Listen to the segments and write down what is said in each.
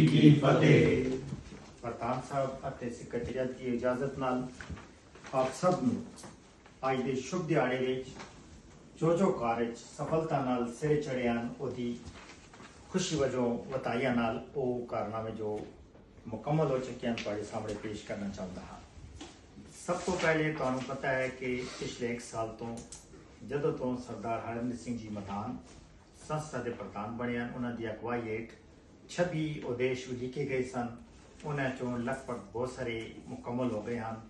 ਜੀ ਕੀ ਫਤਿਹ। ਪ੍ਰਧਾਨ ਸਾਹਿਬ ਅਤੇ ਸੈਕਟਰੀਅਤ ਦੀ ਇਜਾਜ਼ਤ ਨਾਲ ਆਪ ਸਭ ਨੂੰ ਅੱਜ ਦੇ ਸ਼ੁਭ ਦਿਹਾੜੇ ਵਿੱਚ, ਜੋ ਜੋ ਕਾਰਜ ਸਫਲਤਾ ਨਾਲ ਸਿਰੇ ਚੜਿਆ ਹਨ, ਉਹਦੀ ਖੁਸ਼ੀ ਵਜੋਂ ਵਤਾਈਆਂ ਨਾਲ ਉਹ ਕਾਰਨਾਮੇ ਜੋ ਮੁਕੰਮਲ ਹੋ ਚੁੱਕੇ ਹਨ, ਤੁਹਾਡੇ ਸਾਹਮਣੇ ਪੇਸ਼ ਕਰਨਾ ਚਾਹੁੰਦਾ ਹਾਂ। ਸਭ ਤੋਂ ਪਹਿਲੇ ਤੁਹਾਨੂੰ ਪਤਾ ਹੈ ਕਿ ਪਿਛਲੇ 1 ਸਾਲ ਤੋਂ, ਜਦੋਂ ਤੋਂ ਸਰਦਾਰ ਹਰਮਿੰਦਰ ਸਿੰਘ ਜੀ ਮਦਾਨ ਸੰਸਥਾ ਦੇ ਪ੍ਰਧਾਨ ਬਣੇ ਹਨ, ਉਹਨਾਂ ਦੀ ਅਗਵਾਈ ਹੇਠ 26 ਉਦੇਸ਼ ਉਲੀਕੇ ਗਏ ਸਨ। ਉਹਨਾਂ ਚੋਂ ਲਗਭਗ ਬਹੁਤ ਸਾਰੇ ਮੁਕੰਮਲ ਹੋ ਗਏ ਹਨ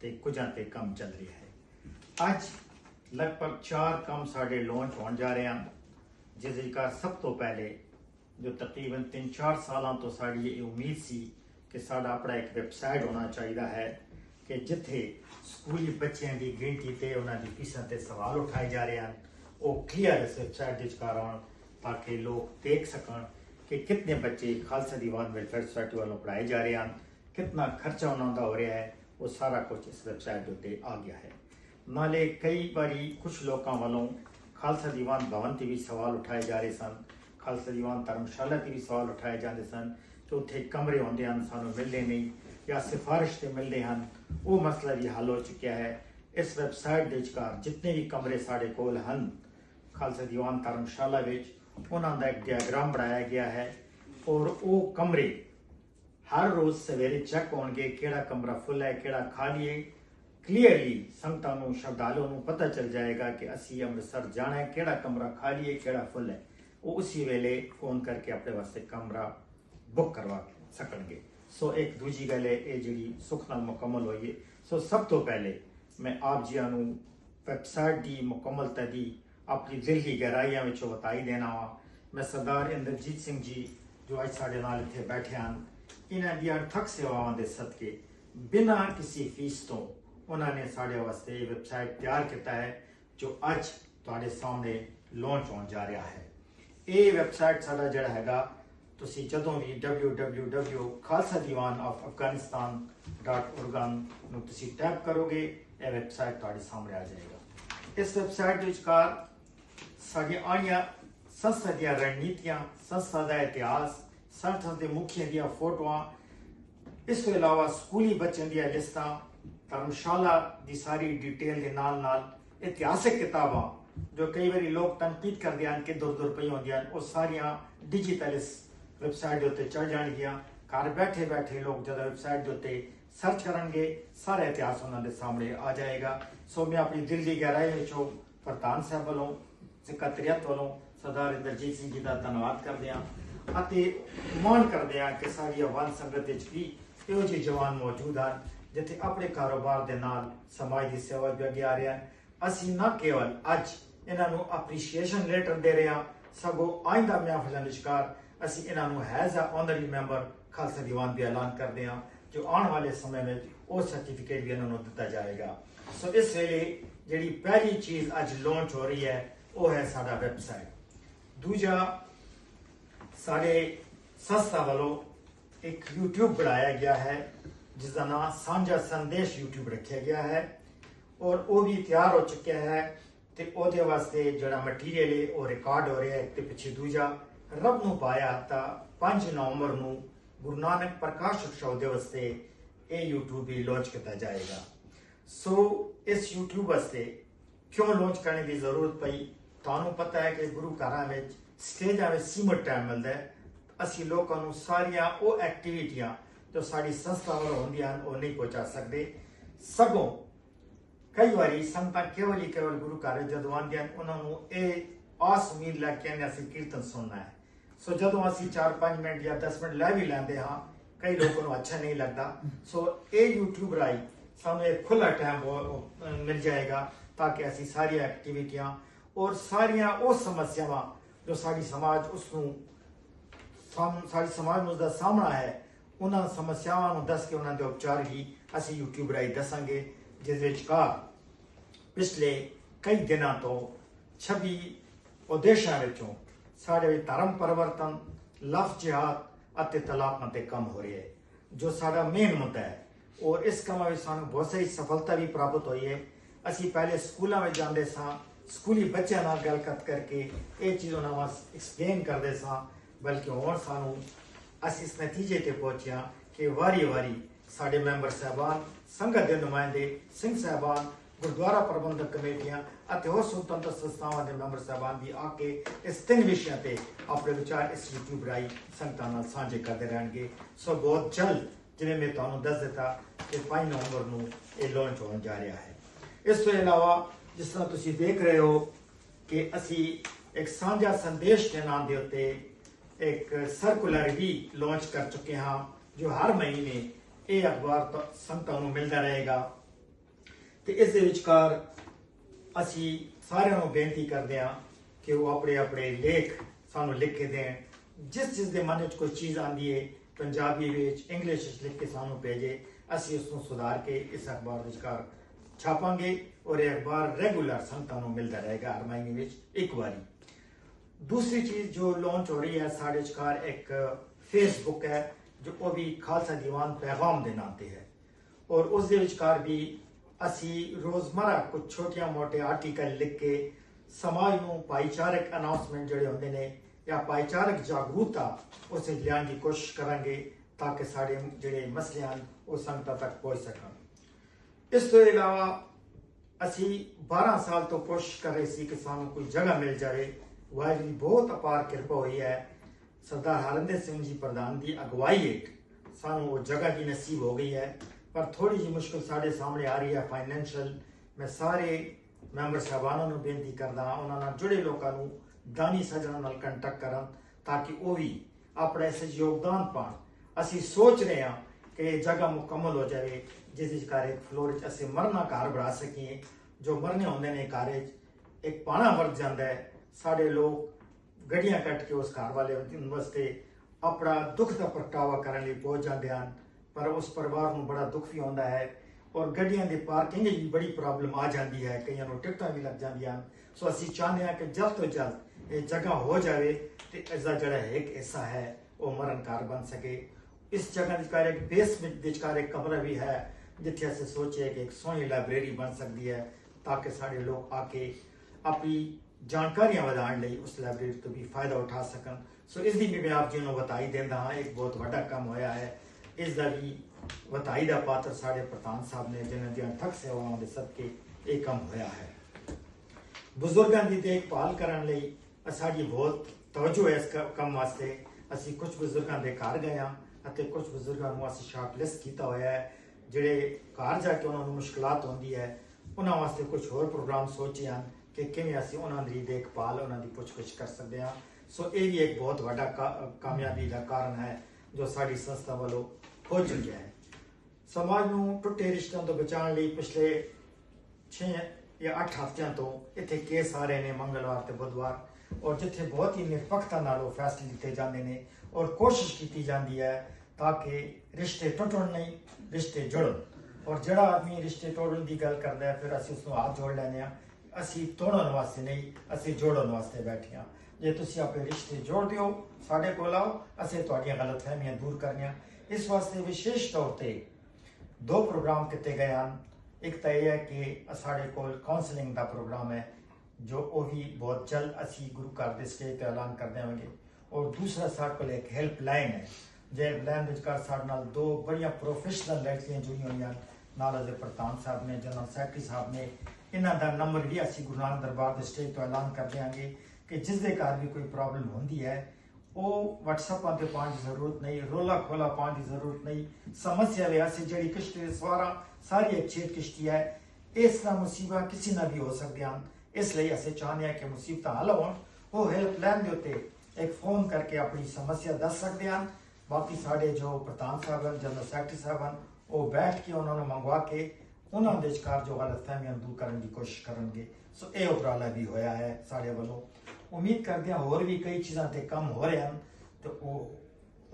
ਤੇ ਕੁਝਾਂ ਤੇ ਕੰਮ ਚੱਲ ਰਿਹਾ ਹੈ। ਅੱਜ ਲਗਭਗ 4 ਕੰਮ ਸਾਡੇ ਲਾਂਚ ਹੋਣ ਜਾ ਰਹੇ ਹਨ ਜਿਸ ਦੀ ਕਾ ਸਭ ਤੋਂ ਪਹਿਲੇ ਜੋ ਤਕਰੀਬਨ 3-4 ਸਾਲਾਂ ਤੋਂ ਸਾਡੀ ਇਹ ਉਮੀਦ ਸੀ ਕਿ ਸਾਡਾ ਆਪਣਾ ਇੱਕ ਵੈਬਸਾਈਟ ਹੋਣਾ ਚਾਹੀਦਾ ਹੈ ਕਿ ਜਿੱਥੇ ਸਕੂਲੀ ਬੱਚਿਆਂ ਦੀ ਗਿਣਤੀ ਤੇ ਉਹਨਾਂ ਦੀ ਫੀਸਾਂ ਤੇ ਸਵਾਲ ਉਠਾਏ ਜਾ ਰਹੇ ਹਨ, ਉਹ ਕਲੀਅਰ ਇਸ ਵੈਬਸਾਈਟ ਦੇ ਵਿਚਕਾਰ ਆਉਣ ਤਾਂ ਕਿ ਲੋਕ ਦੇਖ ਸਕਣ ਕਿ ਕਿੰਨੇ ਬੱਚੇ ਖਾਲਸਾ ਦੀਵਾਨ ਵੈਲਫੇਅਰ ਸੁਸਾਇਟੀ ਵੱਲੋਂ ਪੜ੍ਹਾਏ ਜਾ ਰਹੇ ਹਨ ਕਿੰਨਾ ਖਰਚਾ ਉਹਨਾਂ ਦਾ ਹੋ ਰਿਹਾ ਹੈ, ਉਹ ਸਾਰਾ ਕੁਝ ਇਸ ਵੈਬਸਾਈਟ ਦੇ ਉੱਤੇ ਆ ਗਿਆ ਹੈ। ਨਾਲੇ ਕਈ ਵਾਰੀ ਕੁਝ ਲੋਕਾਂ ਵੱਲੋਂ ਖਾਲਸਾ ਦੀਵਾਨ ਭਵਨ ਤੇ ਵੀ ਸਵਾਲ ਉਠਾਏ ਜਾ ਰਹੇ ਸਨ, ਖਾਲਸਾ ਦੀਵਾਨ ਧਰਮਸ਼ਾਲਾ ਤੇ ਵੀ ਸਵਾਲ ਉਠਾਏ ਜਾਂਦੇ ਸਨ ਕਿ ਉੱਥੇ ਕਮਰੇ ਹੁੰਦੇ ਹਨ, ਸਾਨੂੰ ਮਿਲਦੇ ਨਹੀਂ ਜਾਂ ਸਿਫਾਰਿਸ਼ ਤੇ ਮਿਲਦੇ ਹਨ, ਉਹ ਮਸਲਾ ਵੀ ਹੱਲ ਹੋ ਚੁੱਕਿਆ ਹੈ। ਇਸ ਵੈਬਸਾਈਟ ਦੇ ਵਿਚਕਾਰ ਜਿੰਨੇ ਵੀ ਕਮਰੇ ਸਾਡੇ ਕੋਲ ਹਨ, ਖਾਲਸਾ ਦੀਵਾਨ ਧਰਮਸ਼ਾਲਾ ਵਿੱਚ ਉਹਨਾਂ ਦਾ ਇੱਕ ਡਿਆਗ੍ਰਾਮ ਬਣਾਇਆ ਗਿਆ ਹੈ ਔਰ ਉਹ ਕਮਰੇ ਹਰ ਰੋਜ਼ ਸਵੇਰੇ ਚੈੱਕ ਹੋਣਗੇ ਕਿਹੜਾ ਕਮਰਾ ਫੁੱਲ ਹੈ, ਕਿਹੜਾ ਖਾਲੀ ਹੈ। ਕਲੀਅਰਲੀ ਸੰਗਤਾਂ ਨੂੰ, ਸ਼ਰਧਾਲੂਆਂ ਨੂੰ ਪਤਾ ਚੱਲ ਜਾਏਗਾ ਕਿ ਅਸੀਂ ਅੰਮ੍ਰਿਤਸਰ ਜਾਣਾ ਹੈ, ਕਿਹੜਾ ਕਮਰਾ ਖਾਲੀ ਹੈ, ਕਿਹੜਾ ਫੁੱਲ ਹੈ। ਉਹ ਉਸੇ ਵੇਲੇ ਫੋਨ ਕਰਕੇ ਆਪਣੇ ਵਾਸਤੇ ਕਮਰਾ ਬੁੱਕ ਕਰਵਾ ਸਕਣਗੇ। ਸੋ ਇੱਕ ਦੂਜੀ ਗੱਲ ਹੈ, ਇਹ ਜਿਹੜੀ ਸੁਖ ਨਾਲ ਮੁਕੰਮਲ ਹੋਈ ਹੈ ਸੋ ਸਭ ਤੋਂ ਪਹਿਲੇ ਮੈਂ ਆਪ ਜੀਆਂ ਨੂੰ ਵੈਬਸਾਈਟ ਦੀ ਮੁਕੰਮਲਤਾ ਦੀ ਆਪਣੀ ਦਿਲ ਦੀ ਗਹਿਰਾਈਆਂ ਵਿੱਚੋਂ ਬਤਾਈ ਦੇਣਾ ਵਾ ਮੈਂ ਸਰਦਾਰ ਇੰਦਰਜੀਤ ਸਿੰਘ ਜੀ ਜੋ ਅੱਜ ਸਾਡੇ ਨਾਲ ਇੱਥੇ ਬੈਠੇ ਹਨ ਇਹਨਾਂ ਦੀਆਂ ਠੱਕ ਸੇਵਾਵਾਂ ਦੇ ਸਦਕੇ ਬਿਨਾਂ ਕਿਸੇ ਫੀਸ ਤੋਂ ਉਹਨਾਂ ਨੇ ਸਾਡੇ ਵਾਸਤੇ ਇਹ ਵੈਬਸਾਈਟ ਤਿਆਰ ਕੀਤਾ ਹੈ ਜੋ ਅੱਜ ਤੁਹਾਡੇ ਸਾਹਮਣੇ ਲਾਂਚ ਹੋਣ ਜਾ ਰਿਹਾ ਹੈ ਇਹ ਵੈਬਸਾਈਟ ਸਾਡਾ ਜਿਹੜਾ ਹੈਗਾ ਤੁਸੀਂ ਜਦੋਂ ਵੀ www.khalsadiwanofafghanistan.org ਨੂੰ ਤੁਸੀਂ ਟੈਪ ਕਰੋਗੇ ਇਹ ਵੈਬਸਾਈਟ ਤੁਹਾਡੇ ਸਾਹਮਣੇ ਆ ਜਾਏਗਾ ਇਸ ਵੈਬਸਾਈਟ ਦੇ ਵਿਚਕਾਰ ਸਾਡੀਆਂ ਆਈਆਂ ਸੰਸਥਾ ਦੀਆਂ ਰਣਨੀਤੀਆਂ ਸੰਸਥਾ ਦਾ ਇਤਿਹਾਸ ਸੰਸਥਾ ਦੇ ਮੁਖੀਆਂ ਦੀਆਂ ਫੋਟੋਆਂ ਇਸ ਤੋਂ ਇਲਾਵਾ ਸਕੂਲੀ ਬੱਚਿਆਂ ਦੀਆਂ ਲਿਸਟਾਂ ਧਰਮਸ਼ਾਲਾ ਦੀ ਸਾਰੀ ਡਿਟੇਲ ਦੇ ਨਾਲ ਨਾਲ ਇਤਿਹਾਸਿਕ ਕਿਤਾਬਾਂ ਜੋ ਕਈ ਵਾਰੀ ਲੋਕ ਤਨਕੀਦ ਕਰਦੇ ਹਨ ਕਿ ਦੁਰ ਦੁਰ ਪਈ ਹੁੰਦੀਆਂ ਹਨ, ਉਹ ਸਾਰੀਆਂ ਡਿਜੀਟਲ ਇਸ ਵੈਬਸਾਈਟ ਦੇ ਉੱਤੇ ਚੜ ਜਾਣਗੀਆਂ। ਘਰ ਬੈਠੇ ਬੈਠੇ ਲੋਕ ਜਦੋਂ ਵੈਬਸਾਈਟ ਦੇ ਉੱਤੇ ਸਰਚ ਕਰਨਗੇ ਸਾਰਾ ਇਤਿਹਾਸ ਉਹਨਾਂ ਦੇ ਸਾਹਮਣੇ ਆ ਜਾਏਗਾ। ਸੋ ਮੈਂ ਆਪਣੀ ਦਿਲ ਦੀ ਗਹਿਰਾਈ ਵਿੱਚੋਂ ਪ੍ਰਧਾਨ ਸਾਹਿਬ ਵੱਲੋਂ ਸਕੱਤਰੀਅਤ ਵੱਲੋਂ ਸਰਦਾਰ ਇੰਦਰਜੀਤ ਸਿੰਘ ਜੀ ਦਾ ਧੰਨਵਾਦ ਕਰਦੇ ਹਾਂ ਅਤੇ ਮਾਣ ਕਰਦੇ ਹਾਂ ਕਿ ਸਾਡੀ ਆਵਾਜ਼ ਸੰਗਤ ਵਿੱਚ ਵੀ ਇਹੋ ਜਿਹੇ ਜਵਾਨ ਮੌਜੂਦ ਹਨ, ਜਿੱਥੇ ਆਪਣੇ ਕਾਰੋਬਾਰ ਦੇ ਨਾਲ ਸਮਾਜ ਦੀ ਸੇਵਾ ਵੀ ਅੱਗੇ ਆ ਰਿਹਾ ਅਸੀਂ ਨਾ ਕੇਵਲ ਅੱਜ ਇਹਨਾਂ ਨੂੰ ਅਪਰੀਸ਼ੀਏਸ਼ਨ ਲੈਟਰ ਦੇ ਰਹੇ ਹਾਂ, ਸਗੋਂ ਆਇੰਦਾ ਮਹਿਫਲਾਂ ਵਿਚਕਾਰ ਅਸੀਂ ਇਹਨਾਂ ਨੂੰ has a honorary member Khalsa Diwan ਵੀ ਐਲਾਨ ਕਰਦੇ ਹਾਂ ਜੋ ਆਉਣ ਵਾਲੇ ਸਮੇਂ ਵਿੱਚ ਉਹ ਸਰਟੀਫਿਕੇਟ ਵੀ ਇਹਨਾਂ ਨੂੰ ਦਿੱਤਾ ਜਾਏਗਾ। ਸੋ ਇਸ ਵੇਲੇ ਜਿਹੜੀ ਪਹਿਲੀ ਚੀਜ਼ ਅੱਜ ਲਾਂਚ ਹੋ ਰਹੀ ਹੈ ਉਹ ਹੈ ਸਾਡਾ ਵੈਬਸਾਈਟ ਦੂਜਾ, ਸਾਡੇ ਸੰਸਥਾ ਵੱਲੋਂ ਇੱਕ YouTube ਬਣਾਇਆ ਗਿਆ ਹੈ ਜਿਸ ਦਾ ਨਾਮ ਸਾਂਝਾ ਸੰਦੇਸ਼ YouTube ਰੱਖਿਆ ਗਿਆ ਹੈ। ਔਰ ਉਹ ਵੀ ਤਿਆਰ ਹੋ ਚੁੱਕਿਆ ਹੈ ਤੇ ਉਹਦੇ ਵਾਸਤੇ ਜਿਹੜਾ ਮਟੀਰੀਅਲ ਹੈ ਉਹ ਰਿਕਾਰਡ ਹੋ ਰਿਹਾ ਹੈ। ਤੇ ਪਿੱਛੇ ਦੂਜਾ, ਰੱਬ ਨੂੰ ਪਾਇਆ ਤਾਂ 5 ਨਵੰਬਰ ਨੂੰ ਗੁਰੂ ਨਾਨਕ ਪ੍ਰਕਾਸ਼ ਉਤਸਵ ਦੇ ਵਾਸਤੇ ਇਹ YouTube ਵੀ ਲਾਂਚ ਕੀਤਾ ਜਾਏਗਾ। ਸੋ ਇਸ YouTube ਵਾਸਤੇ ਕਿਉਂ ਲਾਂਚ ਕਰਨ ਦੀ ਜ਼ਰੂਰਤ ਪਈ? ਤੁਹਾਨੂੰ ਪਤਾ ਹੈ ਕਿ ਗੁਰੂ ਘਰਾਂ ਵਿੱਚ ਸਟੇਜਾਂ ਵਿੱਚ ਸੀਮਤ ਟਾਈਮ ਮਿਲਦਾ ਹੈ। ਅਸੀਂ ਲੋਕਾਂ ਨੂੰ ਸਾਰੀਆਂ ਉਹ ਐਕਟੀਵਿਟੀਆਂ ਜੋ ਸਾਡੀ ਸੰਸਥਾ ਵੱਲੋਂ ਹੁੰਦੀਆਂ ਹਨ, ਉਹ ਨਹੀਂ ਪਹੁੰਚਾ ਸਕਦੇ। ਸਗੋਂ ਕਈ ਵਾਰੀ ਸੰਤਾਂ ਕੇਵਲ ਹੀ ਕੇਵਲ ਗੁਰੂ ਘਰ ਜਦੋਂ ਆਉਂਦੇ ਹਨ, ਉਹਨਾਂ ਨੂੰ ਇਹ ਆਸ ਉਮੀਦ ਲੈ ਕੇ ਆਉਂਦੇ ਅਸੀਂ ਕੀਰਤਨ ਸੁਣਨਾ ਹੈ। ਸੋ ਜਦੋਂ ਅਸੀਂ 4-5 ਮਿੰਟ ਜਾਂ 10 ਮਿੰਟ ਲੈ ਵੀ ਲੈਂਦੇ ਹਾਂ, ਕਈ ਲੋਕਾਂ ਨੂੰ ਅੱਛਾ ਨਹੀਂ ਲੱਗਦਾ। ਸੋ ਇਹ YouTube ਰਾਈ ਸਾਨੂੰ ਇਹ ਖੁੱਲਾ ਟਾਈਮ ਮਿਲ ਜਾਏਗਾ ਤਾਂ ਕਿ ਅਸੀਂ ਸਾਰੀਆਂ ਐਕਟੀਵਿਟੀਆਂ ਔਰ ਸਾਰੀਆਂ ਉਹ ਸਮੱਸਿਆਵਾਂ ਜੋ ਸਾਡੀ ਸਮਾਜ ਉਸ ਨੂੰ ਸਾਮ- ਸਾਡੀ ਸਮਾਜ ਨੂੰ ਦਾ ਸਾਹਮਣਾ ਹੈ, ਉਹਨਾਂ ਸਮੱਸਿਆਵਾਂ ਨੂੰ ਦੱਸ ਕੇ ਉਹਨਾਂ ਦੇ ਉਪਚਾਰ ਹੀ ਅਸੀਂ YouTube ਰਾਹੀਂ ਦੱਸਾਂਗੇ, ਜਿਸ ਵਿੱਚ ਕਾ ਪਿਛਲੇ ਕਈ ਦਿਨਾਂ ਤੋਂ 26 ਉਦੇਸ਼ਾਂ ਵਿੱਚੋਂ ਸਾਡੇ ਵਿੱਚ ਧਰਮ ਪਰਿਵਰਤਨ, ਲਫ਼ਜ਼ ਜਿਹਾਦ ਅਤੇ ਤਲਾਕਾਂ ਤੇ ਕੰਮ ਹੋ ਰਿਹਾ ਹੈ। ਜੋ ਸਾਡਾ ਮੇਨ ਮੁੱਦਾ ਹੈ ਔਰ ਇਸ ਕੰਮ ਵਿੱਚ ਸਾਨੂੰ ਬਹੁਤ ਸਾਰੀ ਸਫਲਤਾ ਵੀ ਪ੍ਰਾਪਤ ਹੋਈ ਹੈ। ਅਸੀਂ ਪਹਿਲੇ ਸਕੂਲਾਂ ਵਿੱਚ ਜਾਂਦੇ ਸਾਂ ਸਕੂਲੀ ਬੱਚਿਆਂ ਨਾਲ ਗੱਲਬਾਤ ਕਰਕੇ ਇਹ ਚੀਜ਼ ਉਹਨਾਂ ਵਾਸ ਐਕਸਪਲੇਨ ਕਰਦੇ ਸਾਂ, ਬਲਕਿ ਹੁਣ ਸਾਨੂੰ ਅਸੀਂ ਇਸ ਨਤੀਜੇ ਤੇ ਪਹੁੰਚਿਆ ਕਿ ਵਾਰੀ-ਵਾਰੀ ਸਾਡੇ ਮੈਂਬਰ ਸਾਹਿਬਾਨ, ਸੰਗਤ ਦੇ ਨੁਮਾਇੰਦੇ, ਸਿੰਘ ਸਾਹਿਬਾਨ, ਗੁਰਦੁਆਰਾ ਪ੍ਰਬੰਧਕ ਕਮੇਟੀਆਂ ਅਤੇ ਹੋਰ ਸੁਤੰਤਰ ਸੰਸਥਾਵਾਂ ਦੇ ਮੈਂਬਰ ਸਾਹਿਬਾਨ ਵੀ ਆ ਕੇ ਇਸ ਤਿੰਨ ਵਿਸ਼ਿਆਂ ਤੇ ਆਪਣੇ ਵਿਚਾਰ ਇਸ YouTube ਰਾਹੀਂ ਸੰਗਤਾਂ ਨਾਲ ਸਾਂਝੇ ਕਰਦੇ ਰਹਿਣਗੇ। ਸੋ ਬਹੁਤ ਜਲਦ ਜਿਵੇਂ ਮੈਂ ਤੁਹਾਨੂੰ ਦੱਸ ਦਿੱਤਾ ਕਿ 5 ਨਵੰਬਰ ਨੂੰ ਇਹ ਲਾਂਚ ਹੋਣ ਜਾ ਰਿਹਾ ਹੈ। ਇਸ ਤੋਂ ਇਲਾਵਾ ਜਿਸ ਤਰ੍ਹਾਂ ਤੁਸੀਂ ਦੇਖ ਰਹੇ ਹੋ ਕਿ ਅਸੀਂ ਇੱਕ ਸਾਂਝਾ ਸੰਦੇਸ਼ ਦੇ ਨਾਮ ਦੇ ਉੱਤੇ ਇੱਕ ਸਰਕੂਲਰ ਵੀ ਲਾਂਚ ਕਰ ਚੁੱਕੇ ਹਾਂ, ਜੋ ਹਰ ਮਹੀਨੇ ਇਹ ਅਖਬਾਰ ਤੋਂ ਨੂੰ ਮਿਲਦਾ ਰਹੇਗਾ। ਤੇ ਇਸ ਦੇ ਵਿਚਕਾਰ ਅਸੀਂ ਸਾਰਿਆਂ ਨੂੰ ਬੇਨਤੀ ਕਰਦੇ ਹਾਂ ਕਿ ਉਹ ਆਪਣੇ ਆਪਣੇ ਲੇਖ ਸਾਨੂੰ ਲਿਖ ਕੇ ਦੇਣ। ਜਿਸ ਜਿਸ ਦੇ ਮਨ ਵਿੱਚ ਕੋਈ ਚੀਜ਼ ਆਂਦੀ ਹੈ ਪੰਜਾਬੀ ਵਿੱਚ ਇੰਗਲਿਸ਼ ਵਿੱਚ ਲਿਖ ਕੇ ਸਾਨੂੰ ਭੇਜੇ, ਅਸੀਂ ਉਸ ਨੂੰ ਸੁਧਾਰ ਕੇ ਇਸ ਅਖਬਾਰ ਵਿਚਕਾਰ ਛਾਪਾਂਗੇ ਔਰ ਇਹ ਅਖਬਾਰ ਰੈਗੂਲਰ ਸੰਗਤਾਂ ਨੂੰ ਮਿਲਦਾ ਰਹੇਗਾ ਹਰ ਮਹੀਨੇ ਵਿੱਚ ਇੱਕ ਵਾਰੀ। ਦੂਸਰੀ ਚੀਜ਼ ਜੋ ਲਾਂਚ ਹੋ ਰਹੀ ਹੈ ਸਾਡੇ ਵਿਚਕਾਰ ਇੱਕ ਫੇਸਬੁੱਕ ਹੈ, ਜੋ ਉਹ ਵੀ ਖਾਲਸਾ ਦੀਵਾਨ ਪੈਗਾਮ ਦੇ ਨਾਮ ਤੇ ਹੈ। ਔਰ ਉਸ ਦੇ ਵਿਚਕਾਰ ਵੀ ਅਸੀਂ ਰੋਜ਼ਮਰਾ ਕੁਝ ਛੋਟੀਆਂ ਮੋਟੇ ਆਰਟੀਕਲ ਲਿਖ ਕੇ ਸਮਾਜ ਨੂੰ ਭਾਈਚਾਰਕ ਅਨਾਉਂਸਮੈਂਟ ਜਿਹੜੇ ਹੁੰਦੇ ਨੇ ਜਾਂ ਭਾਈਚਾਰਕ ਜਾਗਰੂਕਤਾ ਉਸੇ ਲਿਆਉਣ ਦੀ ਕੋਸ਼ਿਸ਼ ਕਰਾਂਗੇ ਤਾਂ ਕਿ ਸਾਡੇ ਜਿਹੜੇ ਮਸਲੇ ਹਨ, ਉਹ ਸੰਗਤਾਂ ਤੱਕ ਪਹੁੰਚ ਸਕਣ। ਇਸ ਤੋਂ ਇਲਾਵਾ ਅਸੀਂ 12 ਸਾਲ ਤੋਂ ਕੋਸ਼ਿਸ਼ ਕਰ ਰਹੇ ਸੀ ਕਿ ਸਾਨੂੰ ਕੋਈ ਜਗ੍ਹਾ ਮਿਲ ਜਾਵੇ। ਵਾਹਿਗੁਰੂ ਦੀ ਬਹੁਤ ਅਪਾਰ ਕਿਰਪਾ ਹੋਈ ਹੈ। ਸਰਦਾਰ ਹਰਿੰਦਰ ਸਿੰਘ ਜੀ ਪ੍ਰਧਾਨ ਦੀ ਅਗਵਾਈ ਹੇਠ ਸਾਨੂੰ ਉਹ ਜਗ੍ਹਾ ਦੀ ਨਸੀਬ ਹੋ ਗਈ ਹੈ। ਪਰ ਥੋੜੀ ਜਿਹੀ ਮੁਸ਼ਕਲ ਸਾਡੇ ਸਾਹਮਣੇ ਆ ਰਹੀ ਹੈ ਫਾਈਨੈਂਸ਼ੀਅਲ ਮੈਂ ਸਾਰੇ ਮੈਂਬਰ ਸਾਹਿਬਾਨਾਂ ਨੂੰ ਬੇਨਤੀ ਕਰਦਾ ਹਾਂ, ਉਹਨਾਂ ਨਾਲ ਜੁੜੇ ਲੋਕਾਂ ਨੂੰ ਦਾਨੀ ਸੱਜਣਾਂ ਨਾਲ ਕੰਟੈਕਟ ਕਰਨ ਤਾਂ ਕਿ ਉਹ ਵੀ ਆਪਣਾ ਇਸ 'ਚ ਯੋਗਦਾਨ ਪਾਣ। ਅਸੀਂ ਸੋਚ ਰਹੇ ਹਾਂ ਕਿ ਇਹ ਜਗ੍ਹਾ ਮੁਕੰਮਲ ਹੋ ਜਾਵੇ ਜਿਸ ਵਿੱਚ ਘਰ ਇੱਕ ਫਲੋਰ ਵਿੱਚ ਅਸੀਂ ਮਰਨਾ ਘਰ ਬਣਾ ਸਕੀਏ ਜੋ ਮਰਨੇ ਹੁੰਦੇ ਨੇ ਕਾਰਜ ਇੱਕ ਪਾਣਾ ਵਰਤ ਜਾਂਦਾ ਹੈ ਸਾਡੇ ਲੋਕ ਗੱਡੀਆਂ ਕੱਟ ਕੇ ਉਸ ਘਰ ਵਾਲੇ ਵਾਸਤੇ ਆਪਣਾ ਦੁੱਖ ਦਾ ਪ੍ਰਗਟਾਵਾ ਕਰਨ ਲਈ ਪਹੁੰਚ ਜਾਂਦੇ ਹਨ ਪਰ ਉਸ ਪਰਿਵਾਰ ਨੂੰ ਬੜਾ ਦੁੱਖ ਵੀ ਆਉਂਦਾ ਹੈ ਔਰ ਗੱਡੀਆਂ ਦੀ ਪਾਰਕਿੰਗ ਦੀ ਬੜੀ ਪ੍ਰੋਬਲਮ ਆ ਜਾਂਦੀ ਹੈ ਕਈਆਂ ਨੂੰ ਟਿਕਟਾਂ ਵੀ ਲੱਗ ਜਾਂਦੀਆਂ ਹਨ ਸੋ ਅਸੀਂ ਚਾਹੁੰਦੇ ਹਾਂ ਕਿ ਜਲਦ ਤੋਂ ਜਲਦ ਇਹ ਜਗ੍ਹਾ ਹੋ ਜਾਵੇ ਤੇ ਇਸ ਦਾ ਜਿਹੜਾ ਇੱਕ ਹਿੱਸਾ ਹੈ ਉਹ ਮਰਨ ਘਰ ਬਣ ਸਕੇ ਇਸ ਜਗ੍ਹਾ ਦੇ ਵਿਚਕਾਰ ਇੱਕ ਬੇਸਮੈਂਟ ਦੇ ਵਿਚਕਾਰ ਇੱਕ ਕਮਰਾ ਵੀ ਹੈ ਜਿੱਥੇ ਅਸੀਂ ਸੋਚਿਆ ਕਿ ਇੱਕ ਸੋਹਣੀ ਲਾਇਬ੍ਰੇਰੀ ਬਣ ਸਕਦੀ ਹੈ ਤਾਂ ਕਿ ਸਾਡੇ ਲੋਕ ਆ ਕੇ ਆਪਣੀ ਜਾਣਕਾਰੀਆਂ ਵਧਾਉਣ ਲਈ ਉਸ ਲਾਇਬ੍ਰੇਰੀ ਤੋਂ ਵੀ ਫਾਇਦਾ ਉਠਾ ਸਕਣ ਸੋ ਇਸ ਦੀ ਮੈਂ ਆਪ ਜੀ ਨੂੰ ਵਧਾਈ ਦਿੰਦਾ ਹਾਂ ਇੱਕ ਬਹੁਤ ਵੱਡਾ ਕੰਮ ਹੋਇਆ ਹੈ ਇਸ ਦਾ ਵੀ ਵਧਾਈ ਦਾ ਪਾਤਰ ਸਾਡੇ ਪ੍ਰਧਾਨ ਸਾਹਿਬ ਨੇ ਜਿਨ੍ਹਾਂ ਦੀਆਂ ਥੱਕ ਸੇਵਾਵਾਂ ਦੇ ਸਦਕੇ ਇਹ ਕੰਮ ਹੋਇਆ ਹੈ ਬਜ਼ੁਰਗਾਂ ਦੀ ਦੇਖਭਾਲ ਕਰਨ ਲਈ ਸਾਡੀ ਬਹੁਤ ਤਵੱਜੋ ਹੈ ਇਸ ਕੰਮ ਵਾਸਤੇ ਅਸੀਂ ਕੁਝ ਬਜ਼ੁਰਗਾਂ ਦੇ ਘਰ ਗਏ ਹਾਂ ਅਤੇ ਕੁਝ ਬਜ਼ੁਰਗਾਂ ਨੂੰ ਅਸੀਂ ਸ਼ਾਰਟਲਿਸਟ ਕੀਤਾ ਹੋਇਆ ਹੈ, ਜਿਹੜੇ ਘਰ ਜਾ ਕੇ ਉਹਨਾਂ ਨੂੰ ਮੁਸ਼ਕਲਾਤ ਆਉਂਦੀ ਹੈ, ਉਹਨਾਂ ਵਾਸਤੇ ਕੁਝ ਹੋਰ ਪ੍ਰੋਗਰਾਮ ਸੋਚੇ ਹਨ ਕਿ ਕਿਵੇਂ ਅਸੀਂ ਉਹਨਾਂ ਦੀ ਦੇਖਭਾਲ, ਉਹਨਾਂ ਦੀ ਪੁੱਛਗਿੱਛ ਕਰ ਸਕਦੇ ਹਾਂ। ਸੋ ਇਹ ਵੀ ਇੱਕ ਬਹੁਤ ਵੱਡਾ ਕਾ- ਕਾਮਯਾਬੀ ਦਾ ਕਾਰਨ ਹੈ ਜੋ ਸਾਡੀ ਸੰਸਥਾ ਵੱਲੋਂ ਹੋ ਚੁੱਕਿਆ ਹੈ। ਸਮਾਜ ਨੂੰ ਟੁੱਟੇ ਰਿਸ਼ਤਿਆਂ ਤੋਂ ਬਚਾਉਣ ਲਈ ਪਿਛਲੇ 6 ਜਾਂ 8 ਹਫ਼ਤਿਆਂ ਤੋਂ ਇੱਥੇ ਕੇਸ ਆ ਰਹੇ ਨੇ ਮੰਗਲਵਾਰ ਤੇ ਬੁੱਧਵਾਰ ਔਰ ਜਿੱਥੇ ਬਹੁਤ ਹੀ ਨਿਰਪੱਖਤਾ ਨਾਲ ਉਹ ਫੈਸਲੇ ਲਿੱਤੇ ਜਾਂਦੇ ਨੇ ਔਰ ਕੋਸ਼ਿਸ਼ ਕੀਤੀ ਜਾਂਦੀ ਹੈ ਤਾਂ ਕਿ ਰਿਸ਼ਤੇ ਟੁੱਟਣ ਨਹੀਂ, ਰਿਸ਼ਤੇ ਜੁੜਨ। ਔਰ ਜਿਹੜਾ ਆਦਮੀ ਰਿਸ਼ਤੇ ਤੋੜਨ ਦੀ ਗੱਲ ਕਰਦਾ ਹੈ, ਫਿਰ ਅਸੀਂ ਉਸ ਨੂੰ ਹੱਥ ਜੋੜ ਲੈਂਦੇ ਹਾਂ। ਅਸੀਂ ਤੋੜਨ ਵਾਸਤੇ ਨਹੀਂ, ਅਸੀਂ ਜੋੜਨ ਵਾਸਤੇ ਬੈਠੇ ਹਾਂ। ਜੇ ਤੁਸੀਂ ਆਪਣੇ ਰਿਸ਼ਤੇ ਜੋੜ ਦਿਓ, ਸਾਡੇ ਕੋਲ ਆਓ, ਅਸੀਂ ਤੁਹਾਡੀਆਂ ਗਲਤਫਹਿਮੀਆਂ ਦੂਰ ਕਰਨੀਆਂ। ਇਸ ਵਾਸਤੇ ਵਿਸ਼ੇਸ਼ ਤੌਰ ਤੇ ਦੋ ਪ੍ਰੋਗਰਾਮ ਕੀਤੇ ਗਏ ਹਨ। ਇੱਕ ਤਾਂ ਇਹ ਹੈ ਕਿ ਸਾਡੇ ਕੋਲ ਕਾਉਂਸਲਿੰਗ ਦਾ ਪ੍ਰੋਗਰਾਮ ਹੈ, ਜੋ ਉਹ ਵੀ ਬਹੁਤ ਜਲਦ ਅਸੀਂ ਗੁਰੂ ਘਰ ਦੇ ਸਟੇਜ ਤੇ ਐਲਾਨ ਕਰ ਦੇਵਾਂਗੇ ਔਰ ਦੂਸਰਾ ਸਾਡੇ ਕੋਲ ਇੱਕ ਹੈਲਪਲਾਈਨ ਹੈ। ਜੇ ਹੈਲਪ ਵਿੱਚ ਸਾਡੇ ਨਾਲ ਦੋ ਬੜੀਆਂ ਪ੍ਰੋਫੈਸ਼ਨਲ ਲੜਕੀਆਂ ਜੁੜੀਆਂ ਹੋਈਆਂ ਹਨ। ਨਾਲ ਦੇ ਪ੍ਰਧਾਨ ਸਾਹਿਬ ਨੇ, ਜਨਰਲ ਸੈਕਟਰੀ ਸਾਹਿਬ ਨੇ, ਇਹਨਾਂ ਦਾ ਨੰਬਰ ਵੀ ਅਸੀਂ ਗੁਰੂ ਨਾਨਕ ਦਰਬਾਰ ਦੇ ਸਟੇਜ ਤੋਂ ਐਲਾਨ ਕਰ ਦਿਆਂਗੇ ਕਿ ਜਿਸ ਦੇ ਘਰ ਵੀ ਕੋਈ ਪ੍ਰੋਬਲਮ ਹੁੰਦੀ ਹੈ, ਉਹ WhatsApp ਤੇ ਪਾਉਣ ਦੀ ਜ਼ਰੂਰਤ ਨਹੀਂ, ਰੋਲਾ ਖੋਲਾ ਪਾਉਣ ਦੀ ਜ਼ਰੂਰਤ ਨਹੀਂ ਸਮੱਸਿਆ ਵੀ ਅਸੀਂ ਜਿਹੜੀ ਕਿਸ਼ਤੀ ਦੇ ਸਵਾਰਾਂ ਸਾਰੀ ਇੱਕ ਛੇਤ ਕਿਸ਼ਤੀ ਹੈ, ਇਸ ਤਰ੍ਹਾਂ ਮੁਸੀਬਤ ਕਿਸੇ ਨਾਲ ਵੀ ਹੋ ਸਕਦੀਆਂ ਹਨ ਇਸ ਲਈ ਅਸੀਂ ਚਾਹੁੰਦੇ ਹਾਂ ਕਿ ਮੁਸੀਬਤਾਂ ਹੱਲ ਹੋਣ, ਉਹ ਹੈਲਪ ਲਾਈਨ ਦੇ ਉੱਤੇ ਇੱਕ ਫੋਨ ਕਰਕੇ ਆਪਣੀ ਸਮੱਸਿਆ ਦੱਸ ਸਕਦੇ ਹਨ ਬਾਕੀ ਸਾਡੇ ਜੋ ਪ੍ਰਧਾਨ ਸਾਹਿਬ ਹਨ, ਜਨਰਲ ਸੈਕਟਰੀ ਸਾਹਿਬ ਹਨ, ਉਹ ਬੈਠ ਕੇ ਉਹਨਾਂ ਨੂੰ ਮੰਗਵਾ ਕੇ ਉਹਨਾਂ ਦੇ ਵਿਚਕਾਰ ਜੋ ਗਲਤਫਹਿਮੀਆਂ ਦੂਰ ਕਰਨ ਦੀ ਕੋਸ਼ਿਸ਼ ਕਰਨਗੇ। ਸੋ ਇਹ ਉਪਰਾਲਾ ਵੀ ਹੋਇਆ ਹੈ ਸਾਡੇ ਵੱਲੋਂ। ਉਮੀਦ ਕਰਦੇ ਹਾਂ ਹੋਰ ਵੀ ਕਈ ਚੀਜ਼ਾਂ ਤੇ ਕੰਮ ਹੋ ਰਹੇ ਹਨ ਤੇ ਉਹ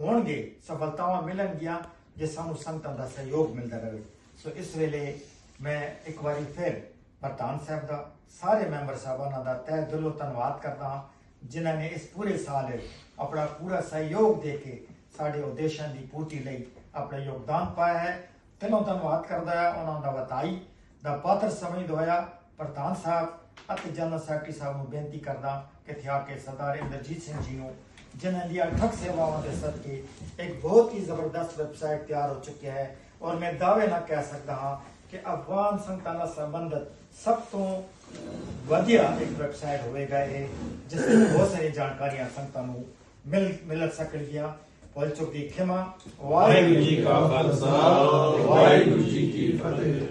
ਹੋਣਗੇ, ਸਫਲਤਾਵਾਂ ਮਿਲਣਗੀਆਂ ਜੇ ਸਾਨੂੰ ਸੰਗਤਾਂ ਦਾ ਸਹਿਯੋਗ ਮਿਲਦਾ ਰਹੇ। ਸੋ ਇਸ ਵੇਲੇ ਮੈਂ ਇੱਕ ਵਾਰੀ ਫਿਰ ਪ੍ਰਧਾਨ ਸਾਹਿਬ ਦਾ, ਸਾਰੇ ਮੈਂਬਰ ਸਾਹਿਬਾਨਾਂ ਦਾ ਤਹਿ ਦਿਲੋਂ ਧੰਨਵਾਦ ਕਰਦਾ ਹਾਂ, ਜਿਨ੍ਹਾਂ ਨੇ ਇਸ ਪੂਰੇ ਸਾਲ ਆਪਣਾ ਪੂਰਾ ਸਹਿਯੋਗ ਦੇ ਕੇ ਸਾਡੇ ਉਦੇਸ਼ਾਂ ਦੀ ਪੂਰਤੀ ਲਈ ਆਪਣਾ ਯੋਗਦਾਨ ਪਾਇਆ ਹੈ। ਤੈਨੂੰ ਧੰਨਵਾਦ ਕਰਦਾ ਹਾਂ ਉਹਨਾਂ ਦਾ ਵਧਾਈ ਦਾ ਪਾਤਰ ਸਮਝਦਾ ਹੋਇਆ ਪ੍ਰਧਾਨ ਸਾਹਿਬ ਅਤੇ ਜਨਰਲ ਸੈਕਟਰੀ ਸਾਹਿਬ ਨੂੰ ਬੇਨਤੀ ਕਰਦਾ ਕਿ ਇੱਥੇ ਕੇ ਸਰਦਾਰ ਇੰਦਰਜੀਤ ਸਿੰਘ ਜੀ ਨੂੰ ਜਿਨ੍ਹਾਂ ਦੀ ਅਠਕ ਸੇਵਾਵਾਂ ਦੇ ਸਦਕੇ ਇੱਕ ਬਹੁਤ ਹੀ ਜ਼ਬਰਦਸਤ ਵੈਬਸਾਈਟ ਤਿਆਰ ਹੋ ਚੁੱਕੀ ਹੈ ਔਰ ਮੈਂ ਦਾਅਵੇ ਨਾਲ ਕਹਿ ਸਕਦਾ ਹਾਂ ਕਿ ਅਫਗਾਨ ਸੰਗਤਾਂ ਨਾਲ ਸੰਬੰਧਿਤ ਸਭ ਤੋਂ ਵਧੀਆ ਇੱਕ ਵੈਬਸਾਈਟ ਹੋਵੇਗਾ ਇਹ, ਜਿਸ ਵਿੱਚ ਬਹੁਤ ਸਾਰੀ ਜਾਣਕਾਰੀਆਂ ਸੰਗਤਾਂ ਨੂੰ ਮਿਲ ਮਿਲ ਸਕਣਗੀਆਂ। ਭੁੱਲ ਚੁੱਕ ਦੀ ਖਿਮਾ ਵਾਹਿਗੁਰੂ ਜੀ ਕਾ ਖਾਲਸਾ ਵਾਹਿਗੁਰੂ ਜੀ ਕੀ ਫਤਿਹ